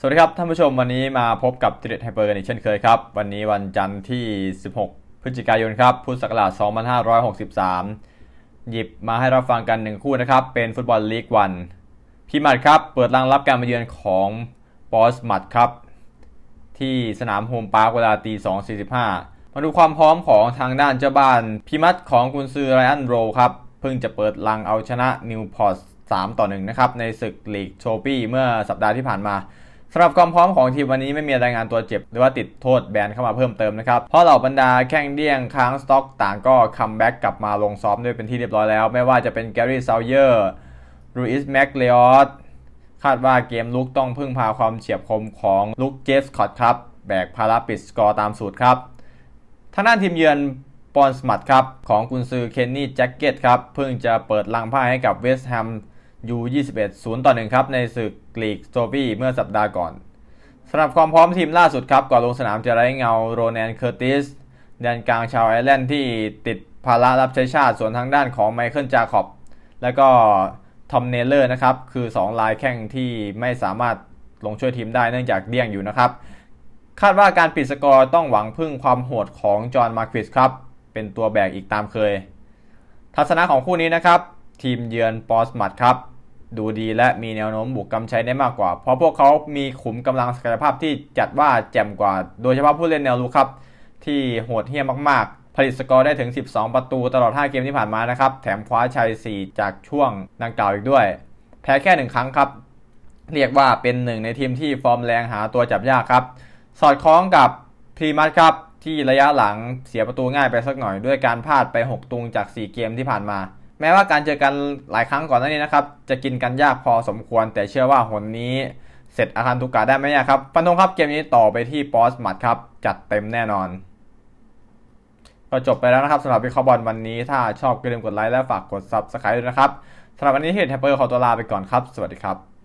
สวัสดีครับท่านผู้ชมวันนี้มาพบกับ t ิเดไฮเปอร์กันอีกเช่นเคยครับ วันนี้วันจันทร์ที่ 16 พฤศจิกายนครับพุทธศักราช 2563 หยิบมาให้เราฟังกันหนึ่งคู่นะครับ เป็นฟุตบอลลีกวันพีมัดครับ เปิดรังรับการมาเยือนของบอสมัดครับ ที่สนามโฮมพาร์คเวลาตี 2.45 มาดูความพร้อมของทางด้านเจ้าบ้านพิมัดของกุนซือไรอันโรครับเพิ่งจะเปิดลังเอาชนะนิวพอร์ต3ต่อ1นะครับในศึกลีกโชปี้เมื่อสัปดาห์ที่ผ่านมา สำหรับความพร้อมของทีมวันนี้ไม่มีรายงานตัวเจ็บ หรือว่าติดโทษแบนเข้ามาเพิ่มเติมนะครับ เพราะเหล่าบรรดาแข้งเดี้ยงค้างสต็อกต่างก็คัมแบ็กกลับมาลงซ้อมด้วยเป็นที่เรียบร้อยแล้ว ไม่ว่าจะเป็นแกรี่เซาวเยอร์รูอิสแม็กเลออสคาดว่าเกมลุกต้องพึ่งพาความเฉียบคมของลุกเจสคอตครับ แบกภาระปิดสกอร์ตามสูตรครับทางด้านทีมเยือนปอนสมัตครับของกุนซือเคนนี่แจ็คเก็ตครับเพิ่งจะเปิดลังพ่าให้กับเวสต์แฮม ยู21 0ต่อ1ครับในศึกลีกโซบี้เมื่อสัปดาห์ก่อนสำหรับความพร้อมทีมล่าสุดครับก่อนลงสนามจะไร้เงาโรแนนเคอร์ติสแดนกลางชาวไอร์แลนด์ที่ติดภาระรับใช้ชาติส่วนทางด้านของไมเคิลจาคอบแล้วก็ทอมเนลเลอร์นะครับ คือ 2 ลายแข้งที่ไม่สามารถลงช่วยทีมได้เนื่องจากเดี่ยงอยู่นะครับ คาดว่าการปิดสกอร์ต้องหวังพึ่งความโหดของจอห์นมาร์ควิสครับ เป็นตัวแบกอีกตามเคย ทัศนะของคู่นี้นะครับ ทีมเยือนปอสมัดครับ ดูดีและมีแนวโน้มบุกกำชัยได้มากกว่า เพราะพวกเขามีขุมกำลังศักยภาพที่จัดว่าแจ่มกว่า โดยเฉพาะผู้เล่นแนวรุกครับ ที่โหดเหี้ยมมากๆ ผลิตสกอร์ได้ถึง 12 ประตูตลอด 5 เกมที่ผ่านมานะครับ แถมคว้าชัย 4 จากช่วงดังกล่าวอีกด้วย แพ้แค่หนึ่งครั้งครับ เรียกว่าเป็นหนึ่งในทีมที่ฟอร์มแรงหาตัวจับยากครับ สอดคล้องกับพรีมัสครับที่ระยะหลังเสียประตูง่ายไปสักหน่อยด้วยการพลาดไป 6 ตุงจาก 4 เกมที่ผ่านมา แม้ว่าการเจอกันหลายครั้งก่อนหน้านี้นะครับ จะกินกันยากพอสมควร แต่เชื่อว่าหนนี้เสร็จอาคารทุกกาได้ไหม่ยครับฟันธงครับเกมนี้ต่อไปที่ปอสมัดครับ จัดเต็มแน่นอน ก็จบไปแล้วนะครับสำหรับวิเคราะห์บอลวันนี้ถ้าชอบก็อย่าลืมกดไลค์และฝากกดซับสไครต์ด้วยนะครับสำหรับวันนี้เฮดแฮปเปอร์ขอตัวลาไปก่อนครับ สวัสดีครับ